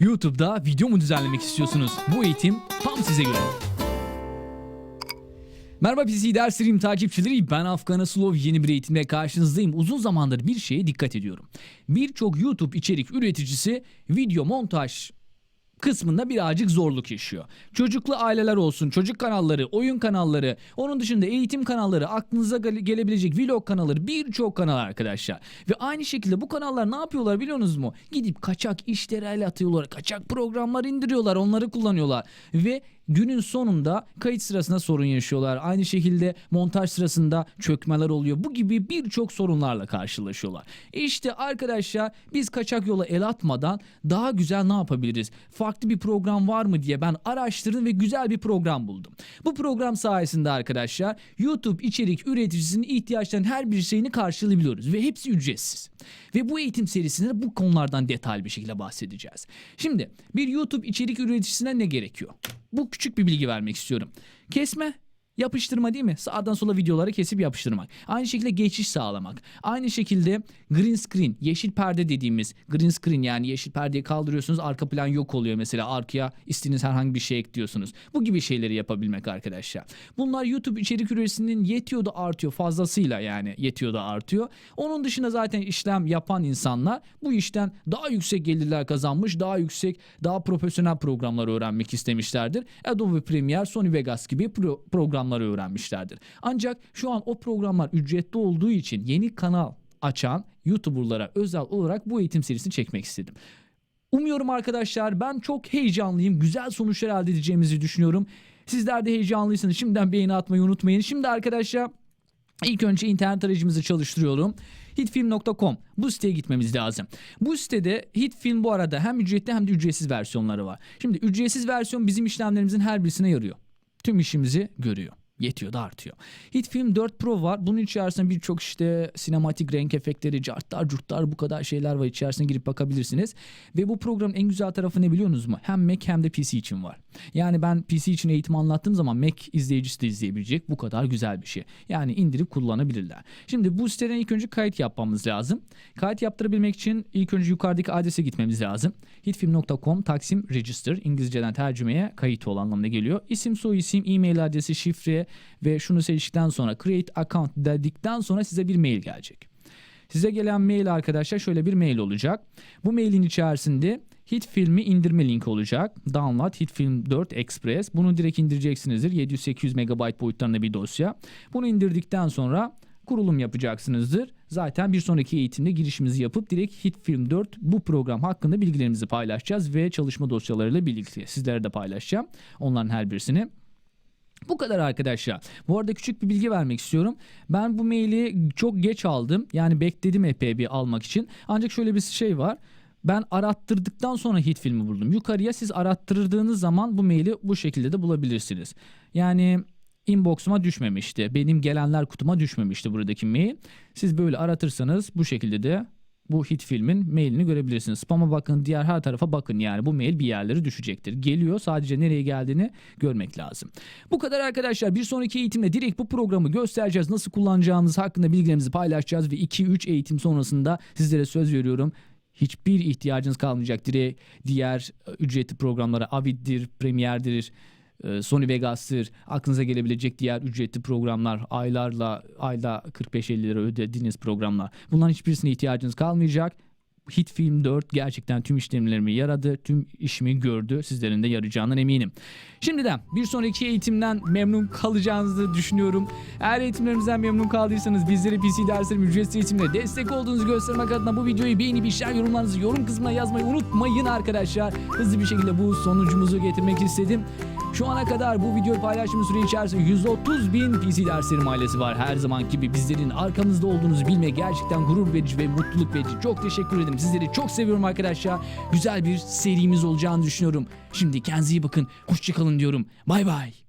YouTube'da video mu düzenlemek istiyorsunuz? Bu eğitim tam size göre. Merhaba PC derslerim takipçileri ben Afgan Aslov yeni bir eğitimle karşınızdayım. Uzun zamandır bir şeye dikkat ediyorum. Birçok YouTube içerik üreticisi video montaj kısmında birazcık zorluk yaşıyor. Çocuklu aileler olsun, çocuk kanalları, oyun kanalları, onun dışında eğitim kanalları, aklınıza gele- gelebilecek vlog kanalları, birçok kanal arkadaşlar. Ve aynı şekilde bu kanallar ne yapıyorlar biliyor musunuz mu? Gidip kaçak işlere el atıyorlar, kaçak programlar indiriyorlar, onları kullanıyorlar. Ve günün sonunda kayıt sırasında sorun yaşıyorlar. Aynı şekilde montaj sırasında çökmeler oluyor. Bu gibi birçok sorunlarla karşılaşıyorlar. İşte arkadaşlar biz kaçak yola el atmadan daha güzel ne yapabiliriz? Farklı bir program var mı diye ben araştırdım ve güzel bir program buldum. Bu program sayesinde arkadaşlar YouTube içerik üreticisinin ihtiyaçlarının her bir şeyini karşılayabiliyoruz ve hepsi ücretsiz. Ve bu eğitim serisinde de bu konulardan detaylı bir şekilde bahsedeceğiz. Şimdi bir YouTube içerik üreticisine ne gerekiyor? Bu küçük bir bilgi vermek istiyorum. Kesme, yapıştırma değil mi? Sağdan sola videoları kesip yapıştırmak. Aynı şekilde geçiş sağlamak. Aynı şekilde green screen, yeşil perde dediğimiz green screen yani yeşil perdeyi kaldırıyorsunuz arka plan yok oluyor mesela arkaya istediğiniz herhangi bir şey ekliyorsunuz. Bu gibi şeyleri yapabilmek arkadaşlar. Bunlar YouTube içerik üreticisinin yetiyor da artıyor fazlasıyla yani yetiyor da artıyor. Onun dışında zaten işlem yapan insanlar bu işten daha yüksek gelirler kazanmış, daha yüksek, daha profesyonel programlar öğrenmek istemişlerdir. Adobe Premiere, Sony Vegas gibi pro- programları öğrenmişlerdir. Ancak şu an o programlar ücretli olduğu için yeni kanal açan YouTuber'lara özel olarak bu eğitim serisini çekmek istedim. Umuyorum arkadaşlar ben çok heyecanlıyım. Güzel sonuçlar elde edeceğimizi düşünüyorum. Sizler de heyecanlıysanız şimdiden beğeni atmayı unutmayın. Şimdi arkadaşlar ilk önce internet aracımızı çalıştırıyorum. Hitfilm.com bu siteye gitmemiz lazım. Bu sitede Hitfilm bu arada hem ücretli hem de ücretsiz versiyonları var. Şimdi ücretsiz versiyon bizim işlemlerimizin her birisine yarıyor. Tüm işimizi görüyor. Yetiyor da artıyor. Hitfilm 4 Pro var. Bunun içerisinde birçok işte sinematik renk efektleri, cartlar, curtlar bu kadar şeyler var. İçerisine girip bakabilirsiniz. Ve bu programın en güzel tarafı ne biliyorsunuz mu? Hem Mac hem de PC için var. Yani ben PC için eğitim anlattığım zaman Mac izleyicisi de izleyebilecek. Bu kadar güzel bir şey. Yani indirip kullanabilirler. Şimdi bu siteden ilk önce kayıt yapmamız lazım. Kayıt yaptırabilmek için ilk önce yukarıdaki adrese gitmemiz lazım. hitfilm.com taksim register İngilizceden tercümeye kayıt ol anlamına geliyor. İsim, soy isim, e-mail adresi, şifre ve şunu seçtikten sonra create account dedikten sonra size bir mail gelecek. Size gelen mail arkadaşlar şöyle bir mail olacak. Bu mailin içerisinde Hit filmi indirme linki olacak. Download Hit Film 4 Express. Bunu direkt indireceksinizdir. 700-800 MB boyutlarında bir dosya. Bunu indirdikten sonra kurulum yapacaksınızdır. Zaten bir sonraki eğitimde girişimizi yapıp direkt Hit Film 4 bu program hakkında bilgilerimizi paylaşacağız ve çalışma dosyalarıyla birlikte sizlere de paylaşacağım. Onların her birisini. Bu kadar arkadaşlar. Bu arada küçük bir bilgi vermek istiyorum. Ben bu maili çok geç aldım. Yani bekledim epey bir almak için. Ancak şöyle bir şey var. Ben arattırdıktan sonra hit filmi buldum. Yukarıya siz arattırdığınız zaman bu maili bu şekilde de bulabilirsiniz. Yani inbox'uma düşmemişti. Benim gelenler kutuma düşmemişti buradaki mail. Siz böyle aratırsanız bu şekilde de bu hit filmin mailini görebilirsiniz. Spam'a bakın, diğer her tarafa bakın yani bu mail bir yerlere düşecektir. Geliyor sadece nereye geldiğini görmek lazım. Bu kadar arkadaşlar. Bir sonraki eğitimde direkt bu programı göstereceğiz. Nasıl kullanacağınız hakkında bilgilerimizi paylaşacağız ve 2-3 eğitim sonrasında sizlere söz veriyorum. Hiçbir ihtiyacınız kalmayacak. Direkt diğer ücretli programlara Avid'dir, Premiere'dir, e, Sony Vegas'tır, aklınıza gelebilecek diğer ücretli programlar, aylarla ayda 45-50 lira ödediğiniz programlar. Bunların hiçbirisine ihtiyacınız kalmayacak. Hit Film 4 gerçekten tüm işlemlerimi yaradı, tüm işimi gördü. Sizlerin de yarayacağından eminim. Şimdiden bir sonraki eğitimden memnun kalacağınızı düşünüyorum. Eğer eğitimlerimizden memnun kaldıysanız bizlere PC derslerim ücretsiz eğitimle destek olduğunuzu göstermek adına bu videoyu beğenip işler yorumlarınızı yorum kısmına yazmayı unutmayın arkadaşlar. Hızlı bir şekilde bu sonucumuzu getirmek istedim. Şu ana kadar bu videoyu paylaştığım süre içerisinde 130 bin PC derslerim ailesi var. Her zaman gibi bizlerin arkamızda olduğunuzu bilmek gerçekten gurur verici ve mutluluk verici. Çok teşekkür ederim. Sizleri çok seviyorum arkadaşlar. Güzel bir serimiz olacağını düşünüyorum. Şimdi kendinize iyi bakın. Hoşçakalın diyorum. Bay bay.